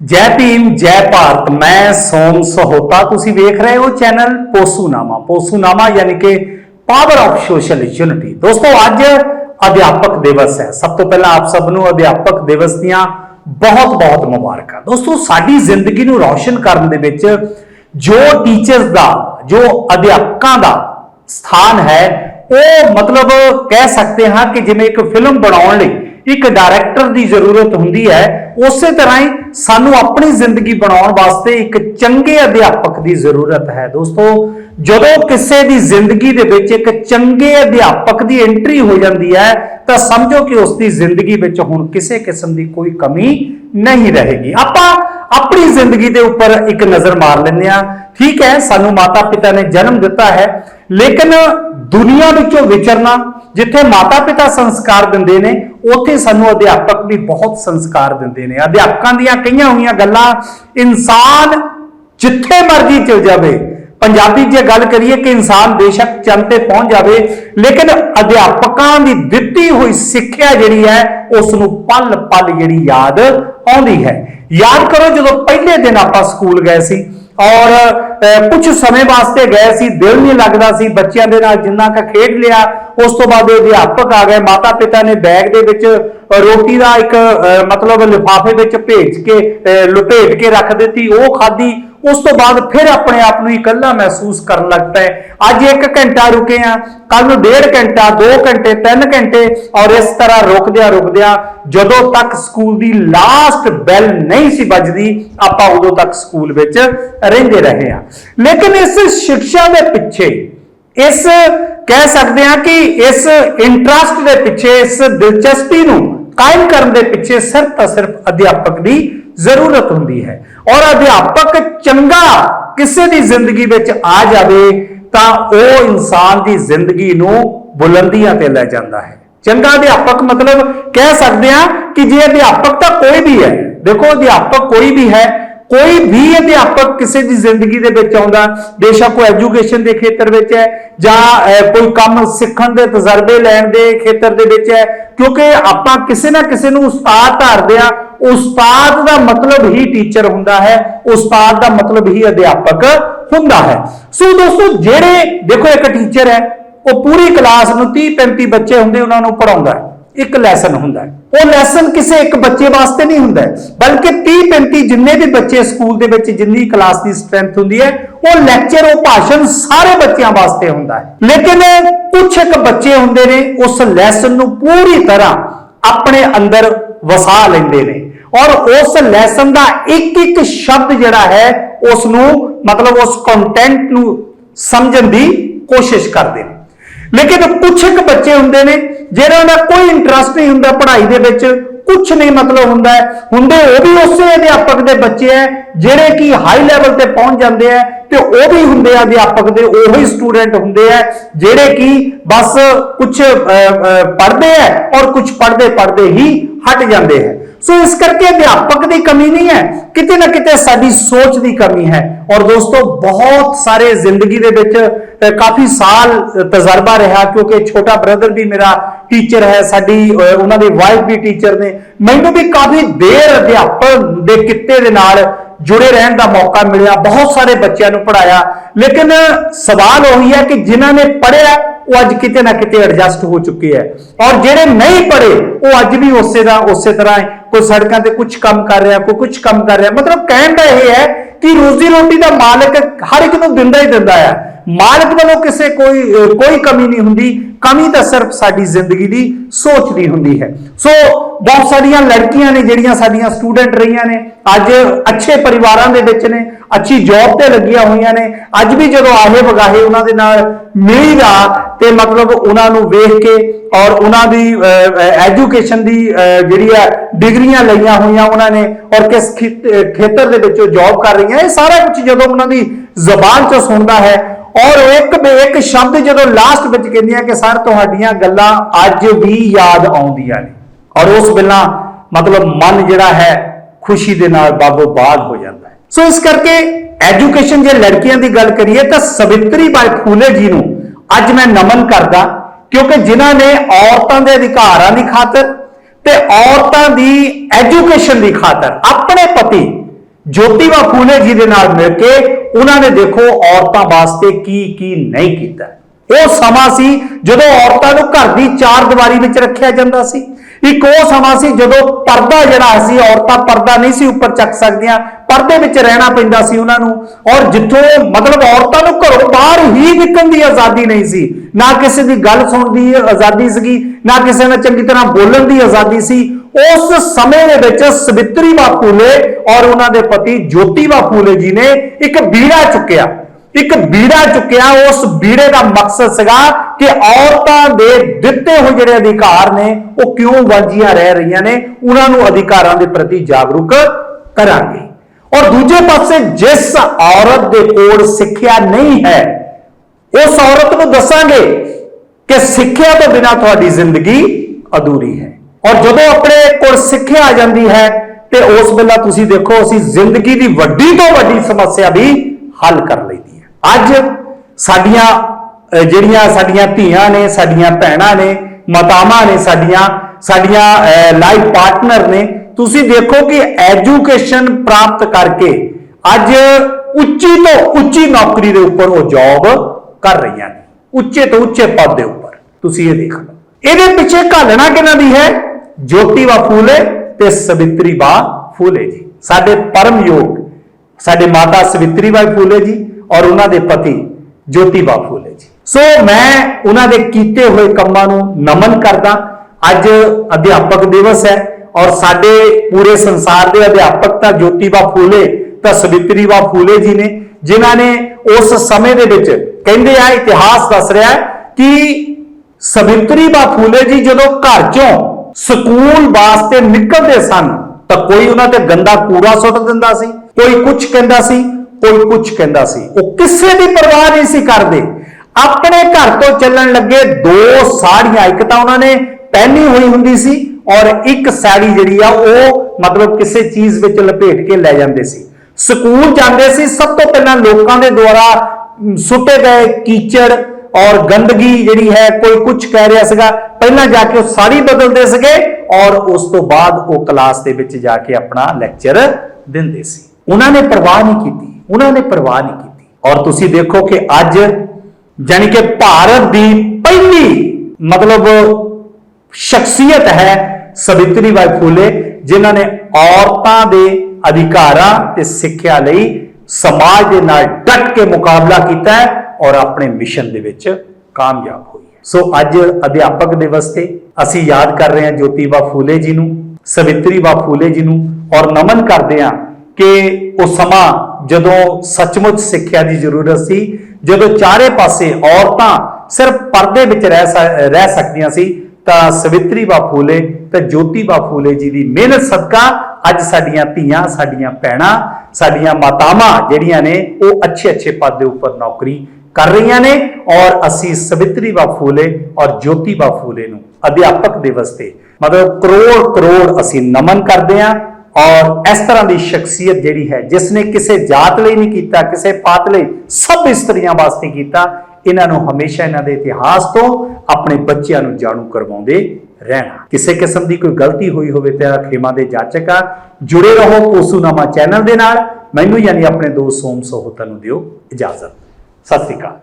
ਜੈ ਭੀਮ, ਜੈ ਭਾਰਤ, ਮੈਂ ਸੋਮ ਸਹੋਤਾ। ਤੁਸੀਂ ਵੇਖ ਰਹੇ ਹੋ ਚੈਨਲ ਪੋਸੂਨਾਮਾ। ਪੋਸੂਨਾਮਾ ਯਾਨੀ ਕਿ ਪਾਵਰ ਆਫ ਸੋਸ਼ਲ ਯੂਨਿਟੀ ਦੋਸਤੋ, ਅੱਜ ਅਧਿਆਪਕ ਦਿਵਸ ਹੈ। ਸਭ ਤੋਂ ਪਹਿਲਾਂ ਆਪ ਸਭ ਨੂੰ ਅਧਿਆਪਕ ਦਿਵਸ ਦੀਆਂ ਬਹੁਤ ਬਹੁਤ ਮੁਬਾਰਕਾਂ। ਦੋਸਤੋ, ਸਾਡੀ ਜ਼ਿੰਦਗੀ ਨੂੰ ਰੌਸ਼ਨ ਕਰਨ ਦੇ ਵਿੱਚ ਜੋ ਟੀਚਰਸ ਦਾ, ਜੋ ਅਧਿਆਪਕਾਂ ਦਾ ਸਥਾਨ ਹੈ, ਉਹ ਮਤਲਬ ਕਹਿ ਸਕਦੇ ਹਾਂ ਕਿ ਜਿਵੇਂ ਇੱਕ ਫਿਲਮ ਬਣਾਉਣ ਲਈ ਇੱਕ ਡਾਇਰੈਕਟਰ ਦੀ ਜ਼ਰੂਰਤ ਹੁੰਦੀ ਹੈ, ਉਸੇ ਤਰ੍ਹਾਂ ਹੀ ਸਾਨੂੰ ਆਪਣੀ ਜ਼ਿੰਦਗੀ ਬਣਾਉਣ ਵਾਸਤੇ ਇੱਕ ਚੰਗੇ ਅਧਿਆਪਕ ਦੀ ਜ਼ਰੂਰਤ ਹੈ। ਦੋਸਤੋ, ਜਦੋਂ ਕਿਸੇ ਦੀ ਜ਼ਿੰਦਗੀ ਦੇ ਵਿੱਚ ਇੱਕ ਚੰਗੇ ਅਧਿਆਪਕ ਦੀ ਐਂਟਰੀ ਹੋ ਜਾਂਦੀ ਹੈ, ਤਾਂ ਸਮਝੋ ਕਿ ਉਸ ਦੀ ਜ਼ਿੰਦਗੀ ਵਿੱਚ ਹੁਣ ਕਿਸੇ ਕਿਸਮ ਦੀ ਕੋਈ ਕਮੀ ਨਹੀਂ ਰਹੇਗੀ। ਆਪਾਂ ਆਪਣੀ ਜ਼ਿੰਦਗੀ ਦੇ ਉੱਪਰ ਇੱਕ ਨਜ਼ਰ ਮਾਰ ਲੈਂਦੇ ਆ ਠੀਕ ਹੈ, ਸਾਨੂੰ ਮਾਤਾ ਪਿਤਾ ਨੇ ਜਨਮ ਦਿੱਤਾ ਹੈ, ਲੇਕਿਨ ਦੁਨੀਆ ਵਿੱਚੋਂ ਵਿਚਰਨਾ ਜਿੱਥੇ ਮਾਤਾ ਪਿਤਾ ਸੰਸਕਾਰ ਦਿੰਦੇ ਨੇ, ਉੱਥੇ ਸਾਨੂੰ ਅਧਿਆਪਕ ਵੀ ਬਹੁਤ ਸੰਸਕਾਰ ਦਿੰਦੇ ਨੇ। ਅਧਿਆਪਕਾਂ ਦੀਆਂ ਕਈਆਂ ਹੋਈਆਂ ਗੱਲਾਂ, ਇਨਸਾਨ ਜਿੱਥੇ ਮਰਜ਼ੀ ਚਲ ਜਾਵੇ। ਪੰਜਾਬੀ ਜੇ ਗੱਲ ਕਰੀਏ ਕਿ ਇਨਸਾਨ ਬੇਸ਼ੱਕ ਚੰਨ ਤੇ ਪਹੁੰਚ ਜਾਵੇ, ਲੇਕਿਨ ਅਧਿਆਪਕਾਂ ਦੀ ਦਿੱਤੀ ਹੋਈ ਸਿੱਖਿਆ ਜਿਹੜੀ ਹੈ ਉਸ ਨੂੰ ਪਲ ਪਲ ਜਿਹੜੀ ਯਾਦ ਆਉਂਦੀ ਹੈ। ਯਾਦ ਕਰੋ ਜਦੋਂ ਪਹਿਲੇ ਦਿਨ ਆਪਾਂ ਸਕੂਲ ਗਏ ਸੀ ਔਰ ਕੁਝ ਸਮੇਂ ਵਾਸਤੇ ਗਏ ਸੀ ਦਿਲ ਨਹੀਂ ਲੱਗਦਾ ਸੀ ਬੱਚਿਆਂ ਦੇ ਨਾਲ ਜਿੰਨਾ ਕ ਖੇਡ ਲਿਆ ਉਸ ਤੋਂ ਬਾਅਦ ਇਹ ਅਧਿਆਪਕ ਆ ਗਏ ਮਾਤਾ ਪਿਤਾ ਨੇ ਬੈਗ ਦੇ ਵਿੱਚ ਰੋਟੀ ਦਾ ਇੱਕ ਮਤਲਬ ਲਿਫਾਫੇ ਵਿੱਚ ਭੇਜ ਕੇ ਅ, ਲਪੇਟ ਕੇ ਰੱਖ ਦਿੱਤੀ ਉਹ ਖਾਧੀ ਉਸ ਤੋਂ ਬਾਅਦ ਫਿਰ ਆਪਣੇ ਆਪ ਨੂੰ ਇਕੱਲਾ ਮਹਿਸੂਸ ਕਰਨ ਲੱਗ ਪਏ। ਅੱਜ 1 ਘੰਟਾ ਰੁਕੇ ਆ ਕੱਲ ਨੂੰ 1.5 ਘੰਟਾ 2 ਘੰਟੇ 3 ਘੰਟੇ ਔਰ ਇਸ ਤਰ੍ਹਾਂ ਰੁਕਦਿਆਂ ਰੁਕਦਿਆਂ ਜਦੋਂ ਤੱਕ ਸਕੂਲ ਦੀ ਲਾਸਟ ਬੈਲ ਨਹੀਂ ਸੀ ਵੱਜਦੀ, ਆਪਾਂ ਉਦੋਂ ਤੱਕ ਸਕੂਲ ਵਿੱਚ ਰਹਿੰਦੇ ਰਹੇ ਆ ਲੇਕਿਨ ਇਸ ਸਿੱਖਿਆ ਦੇ ਪਿੱਛੇ, ਇਸ ਕਹਿ ਸਕਦੇ ਹਾਂ ਕਿ ਇਸ ਇੰਟਰਸਟ ਦੇ ਪਿੱਛੇ, ਇਸ ਦਿਲਚਸਪੀ ਨੂੰ ਕਾਇਮ ਕਰਨ ਦੇ ਪਿੱਛੇ ਸਿਰਫ ਤਾਂ ਸਿਰਫ ਅਧਿਆਪਕ ਦੀ ਜ਼ਰੂਰਤ ਹੁੰਦੀ ਹੈ। ਔਰ ਅਧਿਆਪਕ ਚੰਗਾ ਕਿਸੇ ਦੀ ਜ਼ਿੰਦਗੀ ਵਿੱਚ ਆ ਜਾਵੇ, ਤਾਂ ਉਹ ਇਨਸਾਨ ਦੀ ਜ਼ਿੰਦਗੀ ਨੂੰ ਬੁਲੰਦੀਆਂ ਤੇ ਲੈ ਜਾਂਦਾ ਹੈ। ਚੰਗਾ ਅਧਿਆਪਕ ਮਤਲਬ ਕਹਿ ਸਕਦੇ ਹਾਂ ਕਿ ਜੇ ਅਧਿਆਪਕ ਤਾਂ ਕੋਈ ਵੀ ਹੈ, ਦੇਖੋ ਅਧਿਆਪਕ ਕੋਈ ਵੀ ਹੈ, ਕੋਈ ਵੀ ਅਧਿਆਪਕ ਕਿਸੇ ਦੀ ਜ਼ਿੰਦਗੀ ਦੇ ਵਿੱਚ ਆਉਂਦਾ, ਬੇਸ਼ੱਕ ਉਹ ਐਜੂਕੇਸ਼ਨ ਦੇ ਖੇਤਰ ਵਿੱਚ ਹੈ, ਜਾਂ ਕੋਈ ਕੰਮ ਸਿੱਖਣ ਦੇ ਤਜਰਬੇ ਲੈਣ ਦੇ ਖੇਤਰ ਦੇ ਵਿੱਚ ਹੈ, ਕਿਉਂਕਿ ਆਪਾਂ ਕਿਸੇ ਨਾ ਕਿਸੇ ਨੂੰ ਉਸਤਾਦ ਧਾਰਦੇ ਆ ਉਸਤਾਦ ਦਾ ਮਤਲਬ ਹੀ ਟੀਚਰ ਹੁੰਦਾ ਹੈ ਉਸਤਾਦ ਦਾ ਮਤਲਬ ਹੀ ਅਧਿਆਪਕ ਹੁੰਦਾ ਹੈ। ਸੋ ਦੋਸਤੋ, ਜਿਹੜੇ ਦੇਖੋ ਇੱਕ ਟੀਚਰ ਹੈ, ਉਹ ਪੂਰੀ ਕਲਾਸ ਨੂੰ 30 35 ਬੱਚੇ ਹੁੰਦੇ ਉਹਨਾਂ ਨੂੰ ਪੜਾਉਂਦਾ ਹੈ, ਇੱਕ ਲੈਸਨ ਹੁੰਦਾ ਹੈ। ਉਹ ਲੈਸਨ ਕਿਸੇ ਇੱਕ ਬੱਚੇ ਵਾਸਤੇ ਨਹੀਂ ਹੁੰਦਾ ਬਲਕਿ 30 35 ਜਿੰਨੇ ਵੀ ਬੱਚੇ ਸਕੂਲ ਦੇ ਵਿੱਚ ਜਿੰਨੀ ਕਲਾਸ ਦੀ ਸਟਰੈਂਥ ਹੁੰਦੀ ਹੈ, ਉਹ ਲੈਕਚਰ ਉਹ ਭਾਸ਼ਣ ਸਾਰੇ ਬੱਚਿਆਂ ਵਾਸਤੇ ਹੁੰਦਾ ਹੈ। ਲੇਕਿਨ ਕੁਝ ਇੱਕ ਬੱਚੇ ਹੁੰਦੇ ਨੇ, ਉਸ ਲੈਸਨ ਨੂੰ ਪੂਰੀ ਤਰ੍ਹਾਂ ਆਪਣੇ ਅੰਦਰ ਵਸਾ ਲੈਂਦੇ ਨੇ। ਔਰ ਉਸ ਲੈਸਨ ਦਾ ਇੱਕ ਇੱਕ ਸ਼ਬਦ ਜਿਹੜਾ ਹੈ ਉਸ ਨੂੰ ਮਤਲਬ ਉਸ ਕੰਟੈਂਟ ਨੂੰ ਸਮਝਣ ਦੀ ਕੋਸ਼ਿਸ਼ ਕਰਦੇ ਨੇ। ਲੇਕਿਨ ਕੁਝ ਇੱਕ ਬੱਚੇ ਹੁੰਦੇ ਨੇ, ਜਿਹਨਾਂ ਦਾ ਕੋਈ ਇੰਟਰਸਟ ਨਹੀਂ ਹੁੰਦਾ ਪੜ੍ਹਾਈ ਦੇ ਵਿੱਚ ਕੁਝ ਨਹੀਂ ਮਤਲਬ ਹੁੰਦਾ। ਹੁੰਦੇ ਉਹ ਵੀ ਉਸੇ ਅਧਿਆਪਕ ਦੇ ਬੱਚੇ ਹੈ ਜਿਹੜੇ ਕਿ ਹਾਈ ਲੈਵਲ ਤੇ ਪਹੁੰਚ ਜਾਂਦੇ ਆ ਤੇ ਉਹ ਵੀ ਹੁੰਦੇ ਆ ਅਧਿਆਪਕ ਦੇ, ਉਹੀ ਸਟੂਡੈਂਟ ਹੁੰਦੇ ਆ ਜਿਹੜੇ ਕਿ ਬਸ ਕੁਝ ਪੜ੍ਹਦੇ ਆ ਔਰ ਕੁਝ ਪੜ੍ਹਦੇ ਪੜ੍ਹਦੇ ਹੀ ਹਟ ਜਾਂਦੇ ਹੈ ਸੋ ਇਸ ਕਰਕੇ ਅਧਿਆਪਕ ਦੀ ਕਮੀ ਨਹੀਂ ਹੈ, ਕਿਤੇ ਨਾ ਕਿਤੇ ਸਾਡੀ ਸੋਚ ਦੀ ਕਮੀ ਹੈ। ਔਰ ਦੋਸਤੋ, ਬਹੁਤ ਸਾਰੇ ਜ਼ਿੰਦਗੀ ਦੇ ਵਿੱਚ ਕਾਫੀ ਸਾਲ ਤਜਰਬਾ ਰਿਹਾ, ਕਿਉਂਕਿ ਛੋਟਾ ਬ੍ਰਦਰ ਵੀ ਮੇਰਾ ਟੀਚਰ ਹੈ, ਸਾਡੀ ਉਹਨਾਂ ਦੇ ਵਾਈਫ ਵੀ ਟੀਚਰ ਨੇ। ਮੈਨੂੰ ਵੀ ਕਾਫੀ ਦੇਰ ਅਧਿਆਪਕ ਦੇ ਕਿੱਤੇ ਦੇ ਨਾਲ ਜੁੜੇ ਰਹਿਣ ਦਾ ਮੌਕਾ ਮਿਲਿਆ, ਬਹੁਤ ਸਾਰੇ ਬੱਚਿਆਂ ਨੂੰ ਪੜਾਇਆ ਲੇਕਿਨ ਸਵਾਲ ਉਹੀ ਹੈ ਕਿ ਜਿਨ੍ਹਾਂ ਨੇ ਪੜਿਆ ਉਹ ਅੱਜ ਕਿਤੇ ਨਾ ਕਿਤੇ ਐਡਜਸਟ ਹੋ ਚੁੱਕੇ ਹੈ। ਔਰ ਜਿਹੜੇ ਨਹੀਂ ਪੜੇ ਉਹ ਅੱਜ ਵੀ ਉਸੇ ਦਾ ਉਸੇ ਤਰ੍ਹਾਂ ਹੈ। ਕੋਈ ਸੜਕਾਂ ਤੇ ਕੁਝ ਕੰਮ ਕਰ ਰਿਹਾ, ਕੋਈ ਕੁਝ ਕੰਮ ਕਰ ਰਿਹਾ। ਮਤਲਬ ਕਹਿਣ ਦਾ ਇਹ ਹੈ ਕਿ ਰੋਜ਼ੀ ਰੋਟੀ ਦਾ ਮਾਲਕ ਹਰ ਇੱਕ ਨੂੰ ਦਿੰਦਾ ਹੀ ਦਿੰਦਾ ਹੈ। ਮਾਲਕ ਵੱਲੋਂ ਕਿਸੇ ਕੋਈ ਕੋਈ ਕਮੀ ਨਹੀਂ ਹੁੰਦੀ। ਕਮੀ ਤਾਂ ਸਿਰਫ ਸਾਡੀ ਜ਼ਿੰਦਗੀ ਦੀ ਸੋਚ ਦੀ ਹੁੰਦੀ ਹੈ। ਸੋ ਬਹੁਤ ਸਾਰੀਆਂ ਲੜਕੀਆਂ ਨੇ ਜਿਹੜੀਆਂ ਸਾਡੀਆਂ ਸਟੂਡੈਂਟ ਰਹੀਆਂ ਨੇ। ਅੱਜ ਅੱਛੇ ਪਰਿਵਾਰਾਂ ਦੇ ਵਿੱਚ ਨੇ। ਅੱਛੀ ਜੌਬ ਤੇ ਲੱਗੀਆਂ ਹੋਈਆਂ ਨੇ। ਅੱਜ ਵੀ ਜਦੋਂ ਆਹੇ ਬਗਾਹੇ ਉਹਨਾਂ ਦੇ ਨਾਲ ਮਿਲੀਦਾ ਤੇ ਮਤਲਬ ਉਹਨਾਂ ਨੂੰ ਵੇਖ ਕੇ ਔਰ ਉਹਨਾਂ ਦੀ ਐਜੂਕੇਸ਼ਨ ਦੀ ਜਿਹੜੀ ਆ, ਡਿਗਰੀਆਂ ਲਈਆਂ ਹੋਈਆਂ ਉਹਨਾਂ ਨੇ ਔਰ ਕਿਸ ਖੇਤ- ਖੇਤਰ ਦੇ ਵਿੱਚ ਉਹ ਜੌਬ ਕਰ ਰਹੀਆਂ। ਇਹ ਸਾਰਾ ਕੁਝ ਜਦੋਂ ਉਹਨਾਂ ਦੀ ਜ਼ਬਾਨ ਚੋਂ ਸੁਣਦਾ ਹੈ ਔਰ ਇੱਕ ਇੱਕ ਸ਼ਬਦ ਜਦੋਂ ਲਾਸਟ ਵਿੱਚ ਕਹਿੰਦੀਆਂ ਕਿ, ਸਰ, ਤੁਹਾਡੀਆਂ ਗੱਲਾਂ ਅੱਜ ਵੀ ਯਾਦ ਆਉਂਦੀਆਂ ਨੇ। ਔਰ ਉਸ ਵੇਲਾ ਮਤਲਬ ਮਨ ਜਿਹੜਾ ਹੈ ਖੁਸ਼ੀ ਦੇ ਨਾਲ ਬਾਗੋ ਬਾਗ ਹੋ ਸੋ ਇਸ ਕਰਕੇ ਐਜੂਕੇਸ਼ਨ ਜੇ ਲੜਕੀਆਂ ਦੀ ਗੱਲ ਕਰੀਏ ਤਾਂ ਸਵਿਤਰੀ ਬਾਈ ਫੂਲੇ ਜੀ ਨੂੰ ਅੱਜ ਮੈਂ ਨਮਨ ਕਰਦਾ, ਕਿਉਂਕਿ ਜਿਨ੍ਹਾਂ ਨੇ ਔਰਤਾਂ ਦੇ ਅਧਿਕਾਰਾਂ ਦੀ ਖਾਤਰ ਤੇ ਔਰਤਾਂ ਦੀ ਐਜੂਕੇਸ਼ਨ ਦੀ ਖਾਤਰ ਆਪਣੇ ਪਤੀ ਜੋਤੀਬਾ ਫੂਲੇ ਜੀ ਦੇ ਨਾਲ ਮਿਲ ਕੇ ਉਹਨਾਂ ਨੇ ਦੇਖੋ ਔਰਤਾਂ ਵਾਸਤੇ ਕੀ ਕੀ ਨਹੀਂ ਕੀਤਾ। ਉਹ ਸਮਾਂ ਸੀ ਜਦੋਂ ਔਰਤਾਂ ਨੂੰ ਘਰ ਦੀ ਚਾਰ ਦੀਵਾਰੀ ਵਿੱਚ ਰੱਖਿਆ ਜਾਂਦਾ ਸੀ। ਇੱਕ ਉਹ ਸਮਾਂ ਸੀ ਜਦੋਂ ਪਰਦਾ ਜਿਹੜਾ ਸੀ, ਔਰਤਾਂ ਪਰਦਾ ਨਹੀਂ ਸੀ ਉੱਪਰ ਚੱਕ ਸਕਦੀਆਂ ਪਰਦੇ ਵਿੱਚ ਰਹਿਣਾ ਪੈਂਦਾ ਸੀ ਉਹਨਾਂ ਨੂੰ। ਔਰ ਜਿੱਥੋਂ ਮਤਲਬ ਔਰਤਾਂ ਨੂੰ ਘਰੋਂ ਬਾਹਰ ਹੀ ਨਿਕਲਣ ਦੀ ਆਜ਼ਾਦੀ ਨਹੀਂ ਸੀ। ਨਾ ਕਿਸੇ ਦੀ ਗੱਲ ਸੁਣਨ ਦੀ ਆਜ਼ਾਦੀ ਸੀਗੀ, ਨਾ ਕਿਸੇ ਨਾਲ ਚੰਗੀ ਤਰ੍ਹਾਂ ਬੋਲਣ ਦੀ ਆਜ਼ਾਦੀ ਸੀ। ਉਸ ਸਮੇਂ ਦੇ ਵਿੱਚ ਸਵਿਤਰੀ ਬਾਪੂਲੇ ਔਰ ਉਹਨਾਂ ਦੇ ਪਤੀ ਜੋਤੀ ਬਾਪੂਲੇ ਜੀ ਨੇ ਇੱਕ ਬੀੜਾ ਚੁੱਕਿਆ। ਇੱਕ ਬੀੜਾ ਚੁੱਕਿਆ। ਉਸ ਬੀੜੇ ਦਾ ਮਕਸਦ ਸੀਗਾ ਕਿ ਔਰਤਾਂ ਦੇ ਦਿੱਤੇ ਹੋਏ ਜਿਹੜੇ ਅਧਿਕਾਰ ਨੇ, ਉਹ ਕਿਉਂ ਵਾਂਝੀਆਂ ਰਹਿ ਰਹੀਆਂ ਨੇ, ਉਹਨਾਂ ਨੂੰ ਅਧਿਕਾਰਾਂ ਦੇ ਪ੍ਰਤੀ ਜਾਗਰੂਕ ਕਰਾਂਗੇ। ਔਰ ਦੂਜੇ ਪਾਸੇ ਜਿਸ ਔਰਤ ਦੇ ਕੋਲ ਸਿੱਖਿਆ ਨਹੀਂ ਹੈ, ਉਸ ਔਰਤ ਨੂੰ ਦੱਸਾਂਗੇ ਕਿ ਸਿੱਖਿਆ ਤੋਂ ਬਿਨਾ ਤੁਹਾਡੀ ਜ਼ਿੰਦਗੀ ਅਧੂਰੀ ਹੈ। ਔਰ ਜਦੋਂ ਆਪਣੇ ਕੋਲ ਸਿੱਖਿਆ ਆ ਜਾਂਦੀ ਹੈ, ਤੇ ਉਸ ਵੇਲੇ ਤੁਸੀਂ ਦੇਖੋ, ਅਸੀਂ ਜ਼ਿੰਦਗੀ ਦੀ ਵੱਡੀ ਤੋਂ ਵੱਡੀ ਸਮੱਸਿਆ ਵੀ ਹੱਲ ਕਰ ਲਈਦੀ ਹੈ। ਅੱਜ ਸਾਡੀਆਂ ਜਿਹੜੀਆਂ ਸਾਡੀਆਂ ਧੀਆਂ ਨੇ, ਸਾਡੀਆਂ ਭੈਣਾਂ ਨੇ, ਮਾਤਾਵਾਂ ਨੇ, ਸਾਡੀਆਂ ਸਾਡੀਆਂ ਲਾਈਫ ਪਾਰਟਨਰ ਨੇ ਤੁਸੀਂ ਦੇਖੋ ਕਿ ਐਜੂਕੇਸ਼ਨ ਪ੍ਰਾਪਤ ਕਰਕੇ ਅੱਜ ਉੱਚੀ ਤੋਂ ਉੱਚੀ ਨੌਕਰੀ ਦੇ ਉੱਪਰ ਉਹ ਜੌਬ ਕਰ ਰਹੀਆਂ ਨੇ। ਉੱਚੇ ਤੋਂ ਉੱਚੇ ਪਦ ਦੇ ਉੱਪਰ। ਤੁਸੀਂ ਇਹ ਦੇਖ ਲਓ। ਇਹਦੇ ਪਿੱਛੇ ਘਾਲਣਾ ਕਿਹਨਾਂ ਦੀ ਹੈ? ਜੋਤੀਬਾ ਫੂਲੇ ਤੇ ਸਵਿਤਰੀ ਬਾ ਫੂਲੇ ਜੀ। ਸਾਡੇ ਪਰਮ ਯੋਗ, ਸਾਡੇ ਮਾਤਾ ਸਵਿਤਰੀ ਬਾਈ ਫੂਲੇ ਜੀ ਔਰ ਉਹਨਾਂ ਦੇ ਪਤੀ ਜੋਤੀਬਾ ਫੂਲੇ ਜੀ। ਸੋ ਮੈਂ ਉਹਨਾਂ ਦੇ ਕੀਤੇ ਹੋਏ ਕੰਮਾਂ ਨੂੰ ਨਮਨ ਕਰਦਾ। ਅੱਜ ਅਧਿਆਪਕ ਦਿਵਸ ਹੈ। ਔਰ ਸਾਡੇ ਪੂਰੇ ਸੰਸਾਰ ਦੇ ਅਧਿਆਪਕ ਤਾਂ ਜੋਤੀਬਾ ਫੂਲੇ, ਤਾਂ ਸਵਿਤਰੀ ਬਾ ਫੂਲੇ ਜੀ ਨੇ, ਜਿਨ੍ਹਾਂ ਨੇ ਉਸ ਸਮੇਂ ਦੇ ਵਿੱਚ ਕਹਿੰਦੇ ਆ, ਇਤਿਹਾਸ ਦੱਸ ਰਿਹਾ ਕਿ ਸਵਿਤਰੀ ਬਾ ਫੂਲੇ ਜੀ ਜਦੋਂ ਘਰ ਚੋਂ ਸਕੂਲ ਵਾਸਤੇ ਨਿਕਲਦੇ ਸਨ, ਤਾਂ ਕੋਈ ਉਹਨਾਂ ਤੇ ਗੰਦਾ ਕੂੜਾ ਸੁੱਟ ਦਿੰਦਾ ਸੀ, ਕੋਈ ਕੁਝ ਕਹਿੰਦਾ ਸੀ, ਕੋਈ ਕੁਝ ਕਹਿੰਦਾ ਸੀ। ਉਹ ਕਿਸੇ ਦੀ ਪਰਵਾਹ ਨਹੀਂ ਸੀ ਕਰਦੇ। ਆਪਣੇ ਘਰ ਤੋਂ ਚੱਲਣ ਲੱਗੇ ਦੋ ਸਾੜੀਆਂ, ਇੱਕ ਤਾਂ ਉਹਨਾਂ ਨੇ ਪਹਿਨੀ ਹੋਈ ਹੁੰਦੀ ਸੀ ਔਰ ਇੱਕ ਸਾੜੀ ਜਿਹੜੀ ਆ, ਉਹ ਮਤਲਬ ਕਿਸੇ ਚੀਜ਼ ਵਿੱਚ ਲਪੇਟ ਕੇ ਲੈ ਜਾਂਦੇ ਸੀ। ਸਕੂਲ ਜਾਂਦੇ ਸੀ, ਸਭ ਤੋਂ ਪਹਿਲਾਂ ਲੋਕਾਂ ਦੇ ਦੁਆਰਾ ਸੁੱਟੇ ਗਏ ਕੀਚੜ ਔਰ ਗੰਦਗੀ ਜਿਹੜੀ ਹੈ, ਕੋਈ ਕੁਝ ਕਹਿ ਰਿਹਾ ਸੀਗਾ। ਪਹਿਲਾਂ ਜਾ ਕੇ ਉਹ ਸਾੜੀ ਬਦਲਦੇ ਸੀਗੇ ਔਰ ਉਸ ਤੋਂ ਬਾਅਦ ਉਹ ਕਲਾਸ ਦੇ ਵਿੱਚ ਜਾ ਕੇ ਆਪਣਾ ਲੈਕਚਰ ਦਿੰਦੇ ਸੀ। ਉਹਨਾਂ ਨੇ ਪਰਵਾਹ ਨਹੀਂ ਕੀਤੀ, ਉਹਨਾਂ ਨੇ ਪਰਵਾਹ ਨਹੀਂ ਕੀਤੀ। ਔਰ ਤੁਸੀਂ ਦੇਖੋ ਕਿ ਅੱਜ ਜਾਨੀ ਕਿ ਭਾਰਤ ਦੀ ਪਹਿਲੀ ਮਤਲਬ ਸ਼ਖਸੀਅਤ ਹੈ ਸਵਿਤਰੀ ਬਾਈ ਫੂਲੇ, ਜਿਨ੍ਹਾਂ ਨੇ ਔਰਤਾਂ ਦੇ ਅਧਿਕਾਰਾਂ ਤੇ ਸਿੱਖਿਆ ਲਈ ਸਮਾਜ ਦੇ ਨਾਲ ਡਟ ਕੇ ਮੁਕਾਬਲਾ ਕੀਤਾ ਹੈ ਔਰ ਆਪਣੇ ਮਿਸ਼ਨ ਦੇ ਵਿੱਚ ਕਾਮਯਾਬ ਹੋਈ ਸੋ ਅੱਜ ਅਧਿਆਪਕ ਦਿਵਸ ਤੇ ਅਸੀਂ ਯਾਦ ਕਰ ਰਹੇ ਹਾਂ ਜੋਤੀਬਾ ਫੂਲੇ ਜੀ ਨੂੰ, ਸਵਿਤਰੀ ਬਾ ਫੂਲੇ ਜੀ ਨੂੰ ਔਰ ਨਮਨ ਕਰਦੇ ਹਾਂ ਕਿ ਉਹ ਸਮਾਂ ਜਦੋਂ ਸੱਚਮੁੱਚ ਸਿੱਖਿਆ ਦੀ ਜ਼ਰੂਰਤ ਸੀ, ਜਦੋਂ ਚਾਰੇ ਪਾਸੇ ਔਰਤਾਂ ਸਿਰਫ ਪਰਦੇ ਵਿੱਚ ਰਹਿ ਸ- ਰਹਿ ਸਕਦੀਆਂ ਸੀ ਤਾਂ ਸਵਿਤਰੀ ਬਾ ਫੂਲੇ ਤੇ ਜੋਤੀ ਬਾ ਫੂਲੇ ਜੀ ਦੀ ਮਿਹਨਤ ਸਦਕਾ ਅੱਜ ਸਾਡੀਆਂ ਧੀਆਂ, ਸਾਡੀਆਂ ਭੈਣਾਂ, ਸਾਡੀਆਂ ਮਾਤਾਵਾਂ ਜਿਹੜੀਆਂ ਨੇ, ਉਹ ਅੱਛੇ ਅੱਛੇ ਪਦ ਦੇ ਉੱਪਰ ਨੌਕਰੀ ਕਰ ਰਹੀਆਂ ਨੇ ਔਰ ਅਸੀਂ ਸਵਿਤਰੀ ਬਾ ਫੂਲੇ ਔਰ ਜੋਤੀ ਬਾ ਫੂਲੇ ਨੂੰ ਅਧਿਆਪਕ ਦਿਵਸ ਤੇ ਮਤਲਬ ਕਰੋੜ ਕਰੋੜ ਅਸੀਂ ਨਮਨ ਕਰਦੇ ਹਾਂ ਔਰ ਇਸ ਤਰ੍ਹਾਂ ਦੀ ਸ਼ਖਸੀਅਤ ਜਿਹੜੀ ਹੈ, ਜਿਸ ਨੇ ਕਿਸੇ ਜਾਤ ਲਈ ਨਹੀਂ ਕੀਤਾ, ਕਿਸੇ ਪਾਤ ਲਈ ਸਭ ਇਸਤਰੀਆਂ ਵਾਸਤੇ ਕੀਤਾ ਇਹਨਾਂ ਨੂੰ ਹਮੇਸ਼ਾ ਇਹਨਾਂ ਦੇ ਇਤਿਹਾਸ ਤੋਂ ਆਪਣੇ ਬੱਚਿਆਂ ਨੂੰ ਜਾਣੂ ਕਰਵਾਉਂਦੇ ਰਹਿਣਾ। ਕਿਸੇ ਕਿਸਮ ਦੀ ਕੋਈ ਗਲਤੀ ਹੋਈ ਹੋਵੇ ਤਾਂ ਖੇਮਾ ਦੇ ਜਾਚਕ ਆ, ਜੁੜੇ ਰਹੋ ਪੋਸੂਨਾਮਾ ਚੈਨਲ ਦੇ ਨਾਲ। ਮੈਨੂੰ ਯਾਨੀ ਆਪਣੇ ਦੋਸਤ ਸੋਮ ਸੋਹਤਾ ਨੂੰ ਦਿਓ ਇਜਾਜ਼ਤ। ਸਤਿ ਸ੍ਰੀ ਅਕਾਲ।